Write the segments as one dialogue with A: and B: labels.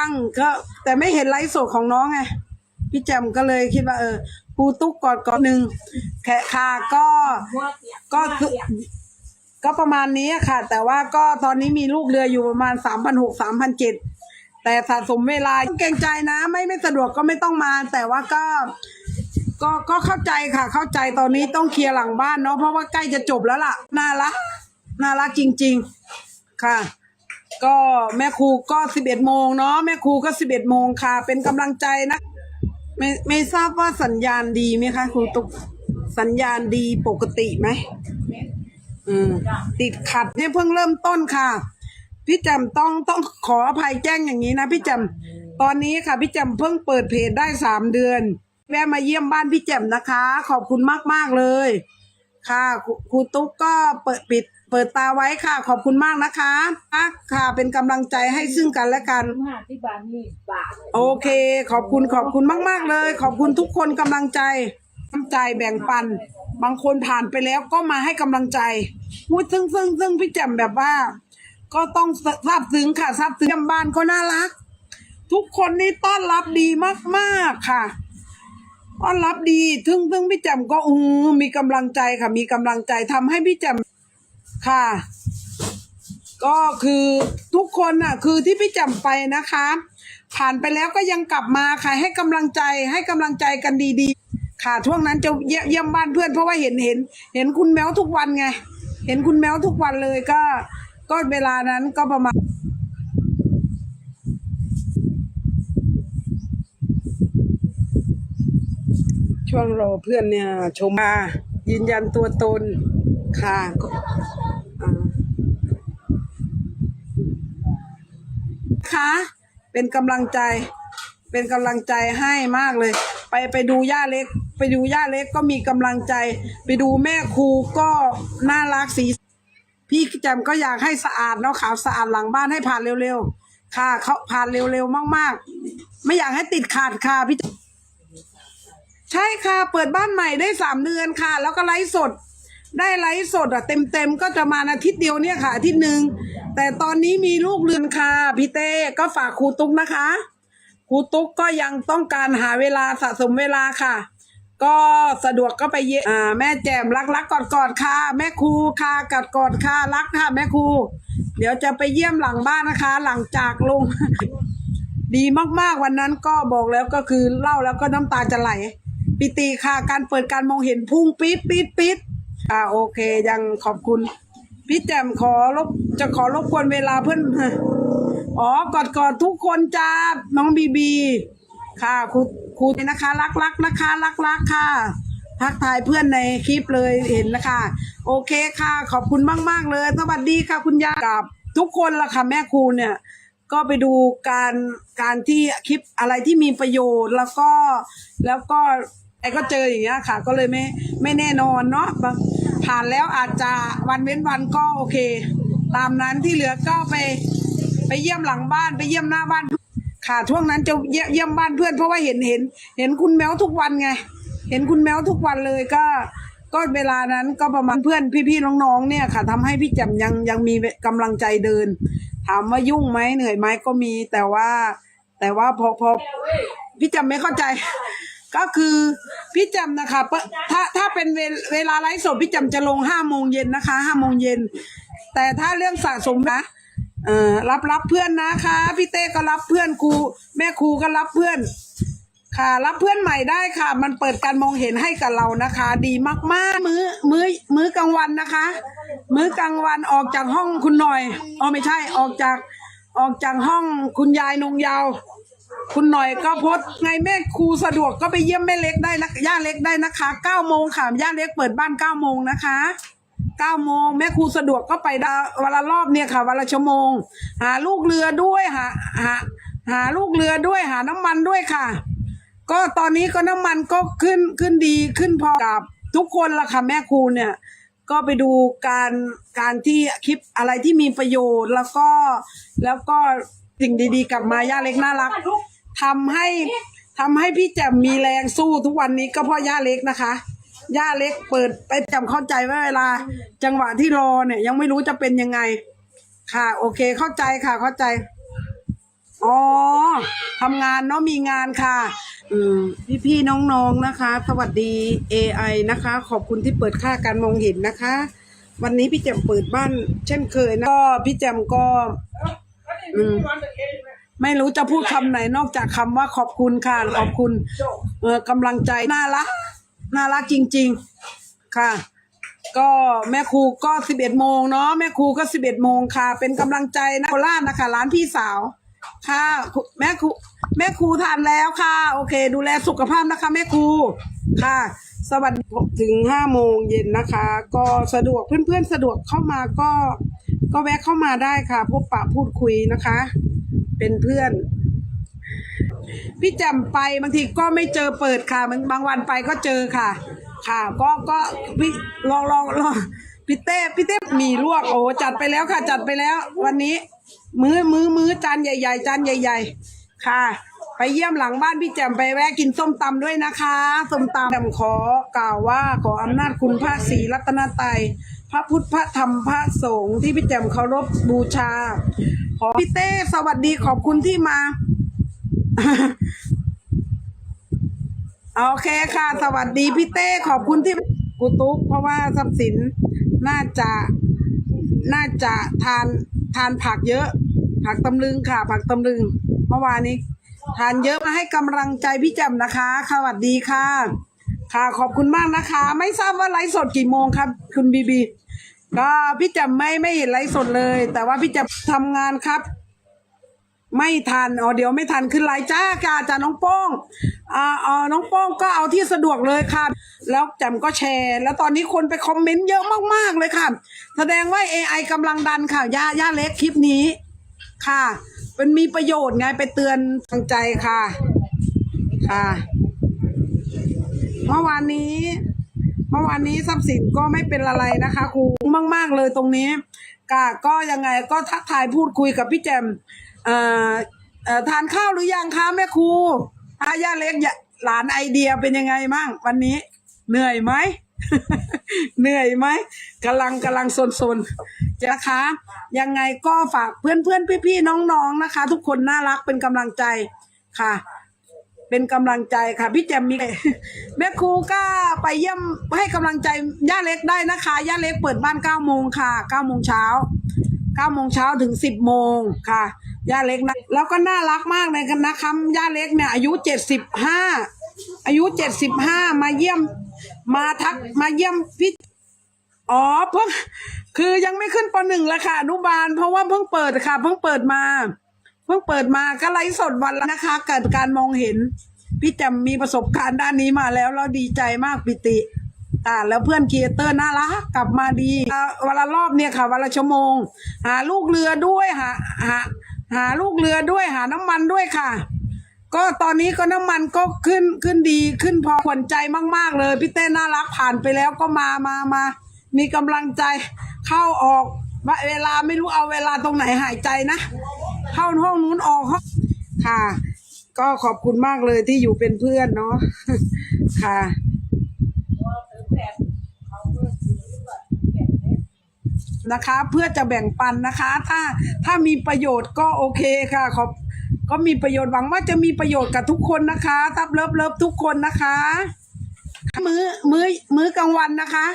A: ยังก็แต่ไม่เห็นไลฟ์สดของน้องไงพี่แจมก็เลยคิดว่าเออครูตุ๊กกอดกอนหนึ่งแค่ค่ะก็ก็คือก็ประมาณนี้ค่ะ แต่ว่าก็ตอนนี้มีลูกเรืออยู่ประมาณสามพันหกสามพันเจ็ดแต่สะสมเวลาเกรงใจนะ ไม่ไม่สะดวกก็ไม่ต้องมา แต่ว่าก็ก็ก็เข้าใจค่ะ เข้าใจตอนนี้ต้องเคลียร์หลังบ้านเนาะเพราะว่าใกล้จะจบแล้วล่ะน่ารักน่ารักจริง ๆ ค่ะ ก็แม่ครูก็สิบเอ็ดโมงเนาะแม่ครูก็สิบเอ็ดโมงค่ะ เป็นกำลังใจนะไม่ไม่ทราบว่าสัญญาณดีไหมคะครูตุกสัญญาณดีปกติไหมอืมติดขัดเนี่ยเพิ่งเริ่มต้นค่ะ พี่แจำต้องต้องขออภัยแจ้งอย่างนี้นะพี่แจำตอนนี้ค่ะพี่แจำเพิ่งเปิดเพจได้สามเดือน แวะมาเยี่ยมบ้านพี่แจมนะคะ ขอบคุณมากมากๆเลย ค่ะครูตุ๊กก็เปิดปิด เปิดตาไว้ค่ะ ขอบคุณมากนะคะค่ะเป็นกำลังใจให้ซึ่งกันและกัน
B: มาที่บ้านนี่บาท
A: โอเค ขอบคุณขอบคุณมาก ๆ เลย ขอบคุณทุกคนกำลังใจกำลังใจแบ่งปัน บางคนผ่านไปแล้วก็มาให้กำลังใจพูดซึ่งซึ่งซึ่งพี่แจ่มแบบว่า ก็ต้องซาบซึ้งค่ะซาบซึ้งเยี่ยมบ้านก็น่ารัก ทุกคนนี่ต้อนรับดีมากๆค่ะ ต้อนรับดีทึ่งทึ่งพี่แจ่มก็อือมีกำลังใจค่ะ มีกำลังใจทำให้พี่แจ่ม ค่ะ ก็คือทุกคนน่ะ คือที่พี่แจ่มไปนะคะ ผ่านไปแล้วก็ยังกลับมาค่ะให้กำลังใจให้กำลังใจกันดีๆ ค่ะช่วงนั้นจะเยี่ยเยี่ยมบ้านเพื่อนเพราะว่าเห็นเห็น เห็นคุณแมวทุกวันไง เห็นคุณแมวทุกวันเลยก็ ก็เวลานั้นก็ประมาณช่วงรอเพื่อนเนี่ยชมมายืนยันตัวตนค่ะก็อ่า คะ เป็นกำลังใจ เป็นกำลังใจให้มากเลย ไปไปดูย่าเล็ก ไปดูย่าเล็กก็มีกำลังใจ ไปดูแม่ครูก็น่ารักสี พี่แจมก็อยากให้สะอาดเนาะขาวสะอาดหลังบ้านให้ผ่านเร็วๆ ค่ะเขาผ่านเร็วๆมากๆ ไม่อยากให้ติดขาดค่ะพี่ใช่ค่ะ เปิดบ้านใหม่ได้สามเดือนค่ะ แล้วก็ไลฟ์สด ได้ไลฟ์สดอะเต็มๆก็จะมาอาทิตย์เดียวเนี่ยค่ะอาทิตย์หนึ่งแต่ตอนนี้มีลูกเรือนค่ะพี่เต้ก็ฝากครูตุ๊กนะคะครูตุ๊กก็ยังต้องการหาเวลาสะสมเวลาค่ะ ก็สะดวกก็ไปเยี่ยมอ่าแม่แจมรักรักกอดกอดๆค่ะ แม่ครูค่ะกอดกอดๆค่ะรักค่ะ แม่ครูเดี๋ยวจะไปเยี่ยมหลังบ้านนะคะ หลังจากลง ดีมากๆวันนั้นก็บอกแล้วก็คือเล่าแล้วก็น้ำตาจะไหลปิติค่ะ การเปิดการมองเห็นพุ่งปี๊ดปี๊ดปี๊ด อ่าโอเคยังขอบคุณ พี่แจ่มขอรบจะขอรบกวนเวลาเพื่อนอ๋อกอดกอดทุกคนจ้าน้องบีบี ค่ะครูครูนะคะรักรักนะคะ รักรักค่ะ ทักทายเพื่อนในคลิปเลยเห็นนะคะ โอเคค่ะ ขอบคุณมาก ๆ เลย สวัสดีค่ะคุณยายกับทุกคนละค่ะแม่ครูเนี่ยก็ไปดูการการที่คลิปอะไรที่มีประโยชน์แล้วก็แล้วก็ ไอ้ก็เจออย่างเงี้ยค่ะ ก็เลยไม่ไม่แน่นอนเนาะผ่านแล้วอาจจะวันเว้นวันก็โอเค ตามนั้นที่เหลือก็ไปไปเยี่ยมหลังบ้านไปเยี่ยมหน้าบ้าน ค่ะช่วงนั้นจะเยี่ยมบ้านเพื่อนเพราะว่าเห็นเห็น เห็นคุณแมวทุกวันไง เห็นคุณแมวทุกวันเลยก็ก็เวลานั้นก็ประมาณเพื่อนพี่ๆน้องๆเนี่ยค่ะทำให้พี่แจ่มยังยังมีกำลังใจเดิน ถามว่ายุ่งไหมเหนื่อยไหมก็มี แต่ว่า แต่ว่าพอพอพี่แจ่มไม่เข้าใจ ก็คือพี่จ่มนะคะเปถ้าถ้าเป็นเวลเวลาไลฟ์สดพี่จ่มจะลงห้าโมงเย็นนะคะห้าโมงเย็นแต่ถ้าเรื่องสะสมนะเอ่อรับรับเพื่อนนะคะพี่เต้ก็รับเพื่อนครูแม่ครูก็รับเพื่อน ค่ะรับเพื่อนใหม่ได้ค่ะ มันเปิดการมองเห็นให้กับเรานะคะ ดีมากๆ มื้อมื้อมื้อกลางวันนะคะ มื้อกลางวันออกจากห้องคุณหน่อยอ๋อไม่ใช่ออกจากออกจากห้องคุณยายนงยาว คุณหน่อยก็พสต์ไงแม่ครูสะดวกก็ไปเยี่ยมแม่เล็กได้นะย่าเล็กได้นะคะเก้าโมงค่ะย่าเล็กเปิดบ้านเก้าโมงนะคะเก้าโมงแม่ครูสะดวกก็ไปด้วันละรอบเนี่ยค่ะวันละชั่วโมง หาลูกเรือด้วยหาหาหาลูกเรือด้วยหาน้ำมันด้วยค่ะ ก็ตอนนี้ก็น้ำมันก็ขึ้นขึ้นดีขึ้นพอกับทุกคนละค่ะแม่ครูเนี่ยก็ไปดูการการที่คลิปอะไรที่มีประโยชน์แล้วก็แล้วก็สิ่งดีๆกลับมาย่าเล็กน่ารัก ทำให้ทำให้พี่แจ่มมีแรงสู้ทุกวันนี้ก็เพราะย่าเล็กนะคะ ย่าเล็กเปิดไปแจำเข้าใจว่าเวลา จังหวะที่รอเนี่ย ยังไม่รู้จะเป็นยังไง ค่ะ โอเคเข้าใจค่ะ เข้าใจอ๋อทำงานเนาะมีงานค่ะ อืมพี่ๆน้องๆนะคะ สวัสดี AI นะคะ ขอบคุณที่เปิดค่าการมองเห็นนะคะ วันนี้พี่แจมเปิดบ้าน เช่นเคยนะก็พี่แจมก็ อืม ไม่รู้จะพูดคำไหนนอกจากคำว่าขอบคุณค่ะ ขอบคุณเออกำลังใจน่ารักน่ารักจริง ๆค่ะ ก็แม่ครูก็สิบเอ็ดโมงเนาะแม่ครูก็สิบเอ็ดโมงค่ะ เป็นกำลังใจนะโคราชนะคะ ร้านพี่สาว ค่ะ แม่ครูแม่ครูทานแล้วค่ะ โอเค ดูแลสุขภาพนะคะ แม่ครูค่ะ สวัสดีถึงห้าโมงเย็นนะคะ ก็สะดวกเพื่อนๆสะดวกเข้ามาก็ ก็แวะเข้ามาได้ค่ะ พบปะพูดคุยนะคะ เป็นเพื่อน พี่แจำไปบางทีก็ไม่เจอเปิดค่ะมันบางวันไปก็เจอค่ะ ค่ะก็ก็พี่ลองลองลองพี่เต้พี่เต้มีลวกโอ้จัดไปแล้วค่ะ จัดไปแล้ว วันนี้ มื้อมื้อมื้อจานใหญ่ๆจานใหญ่ ๆ ค่ะ ไปเยี่ยมหลังบ้านพี่แจมไปแวะกินส้มตำด้วยนะคะส้มตำแจมขอกล่าวว่าขออำนาจคุณพระศรีรัตนตรัย พระพุทธพระธรรมพระสงฆ์ที่พี่แจมเคารพบูชา ขอพี่เต้สวัสดีขอบคุณที่มา โอเคค่ะ สวัสดีพี่เต้ขอบคุณที่กูตุ๊กเพราะว่าทรัพย์สินน่าจะน่าจะทานทานผักเยอะ ผักตำลึงค่ะ ผักตำลึงเมื่อวานนี้ ทานเยอะมาให้กำลังใจพี่แจ่มนะคะสวัสดีค่ะ ค่ะขอบคุณมากนะคะ ไม่ทราบว่าไลฟ์สดกี่โมงครับ คุณบีบี ก็พี่แจ่มไม่ไม่เห็นไลฟ์สดเลย แต่ว่าพี่แจ่มทำงานครับ ไม่ทันอ๋อเดี๋ยวไม่ทันขึ้นไลน์จ้าค่ะจ้าน้องโป้งอ่าอ่าน้องโป้งก็เอาที่สะดวกเลยค่ะ แล้วแจมก็แชร์ แล้วตอนนี้คนไปคอมเมนต์เยอะมากๆเลยค่ะ แสดงว่า AI กำลังดันค่ะย่าย่าเล็กคลิปนี้ค่ะเป็นมีประโยชน์ไงไปเตือนทางใจค่ะ ค่ะ เมื่อวานนี้ เมื่อวานนี้ทรัพย์สินก็ไม่เป็นอะไรนะคะครูมาก ๆ เลยตรงนี้ก็ก็ยังไงก็ทักทายพูดคุยกับพี่แจมเอ่อเอ่อทานข้าวหรือยังคะแม่ครูอาย่าเล็กหลานไอเดียเป็นยังไงมั่งวันนี้ เหนื่อยไหมเหนื่อยไหมกำลังกำลังสนๆจะคะยังไงก็ฝากเพื่อนเพื่อนๆพี่น้องๆนะคะ ทุกคนน่ารักเป็นกำลังใจค่ะ เป็นกำลังใจค่ะ พี่แจมมีแม่ครูก็ไปเยี่ยมให้กำลังใจย่าเล็กได้นะคะย่าเล็กเปิดบ้านเก้าโมงค่ะเก้าโมงเช้าเก้าโมงเช้าถึงสิบโมงค่ะย่าเล็กนะแล้วก็น่ารักมากเลยกันนะคะย่าเล็กเนี่ยอายุเจ็ดสิบห้าอายุเจ็ดสิบห้ามาเยี่ยม มาทักมาเยี่ยมพี่อ๋อเพิ่งคือยังไม่ขึ้นปหนึ่งแล้วค่ะอนุบาลเพราะว่าเพิ่งเปิดค่ะ เพิ่งเปิดมา พิ่งเปิดมาก็ไลฟ์สดวันละนะคะ เกิดการมองเห็น พี่แจมมีประสบการณ์ด้านนี้มาแล้วแล้วดีใจมากปิติอ่าแล้วเพื่อนครีเอเตอร์น่ารักกลับมาดีอ่าวันละรอบเนี่ยค่ะวันละชั่วโมง หาลูกเรือด้วยหาหาหาลูกเรือด้วยหาน้ำมันด้วยค่ะ ก็ตอนนี้ก็น้ำมันก็ขึ้นขึ้นดีขึ้นพอขวัญใจมาก ๆ เลย พี่เต้น่ารักผ่านไปแล้วก็มามามามีกำลังใจเข้าออกว่าเวลาไม่รู้เอาเวลาตรงไหนหายใจนะ เข้าห้องนู้นออกห้องค่ะ ก็ขอบคุณมากเลยที่อยู่เป็นเพื่อนเนาะค่ะนะคะ เพื่อจะแบ่งปันนะคะ ถ้าถ้ามีประโยชน์ก็โอเคค่ะขอบก็มีประโยชน์หวังว่าจะมีประโยชน์กับทุกคนนะคะทับเลิฟเลิฟทุกคนนะคะ มื้อมื้อมื้อกลางวันนะคะ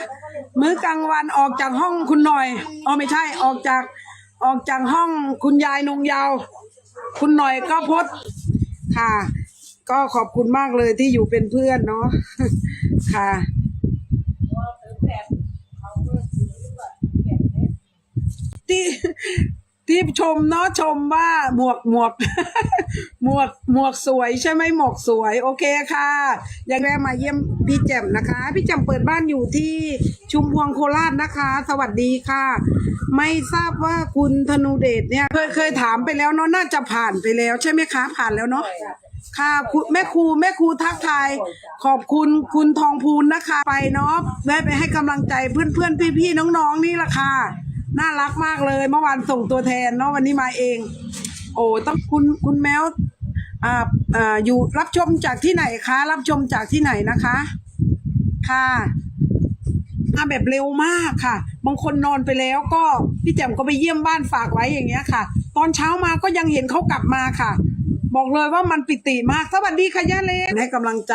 A: มื้อกลางวันออกจากห้องคุณหน่อยอ๋อไม่ใช่ออกจาก ออกจากห้องคุณยายนงยาว คุณหน่อยก็พดค่ะ ก็ขอบคุณมากเลยที่อยู่เป็นเพื่อนเนาะค่ะที่ ที่ชมเนาะชมว่าหมวกหมวก หมวกหมวกสวยใช่ไหมหมวกสวย โอเคค่ะยังแวะมาเยี่ยมพี่แจ่มนะคะ พี่แจ่มเปิดบ้านอยู่ที่ชุมพวงโคราชนะคะ สวัสดีค่ะ ไม่ทราบว่าคุณธนูเดชเนี่ย เคยเคยถามไปแล้วเนาะน่าจะผ่านไปแล้วใช่ไหมคะ ผ่านแล้วเนาะค่ะคุณแม่ครูแม่ครูทักทาย ขอบคุณคุณทองพูนนะคะ ไปเนาะแวะไปให้กำลังใจเพื่อนเพื่อนพี่พี่น้องๆนี่ละค่ะ น่ารักมากเลยเมื่อวานส่งตัวแทนเนาะวันนี้มาเอง โอ้ต้องคุณคุณแมวอ่าอ่าอยู่รับชมจากที่ไหนคะ รับชมจากที่ไหนนะคะ ค่ะมาแบบเร็วมากค่ะ บางคนนอนไปแล้วก็พี่แจ่มก็ไปเยี่ยมบ้านฝากไว้อย่างเงี้ยค่ะ ตอนเช้ามาก็ยังเห็นเขากลับมาค่ะ บอกเลยว่ามันปิติมากสวัสดีค่ะย่าเล็กให้กำลังใจ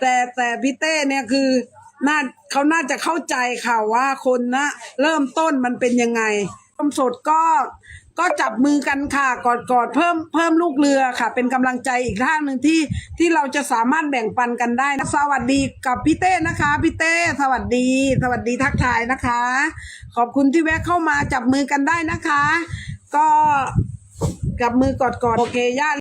A: แต่แต่พี่เต้เนี่ยคือ น่าเขาน่าจะเข้าใจค่ะว่าคนนะเริ่มต้นมันเป็นยังไงต้มสดก็ก็จับมือกันค่ะกอดกอดเพิ่มเพิ่มลูกเรือค่ะ เป็นกำลังใจอีกท่างหนึ่งที่ที่เราจะสามารถแบ่งปันกันได้นะสวัสดีกับพี่เต้นะคะพี่เต้สวัสดี สวัสดีทักทายนะคะ ขอบคุณที่แวะเข้ามาจับมือกันได้นะคะ ก็จับมือกอดกอดโอเคย่า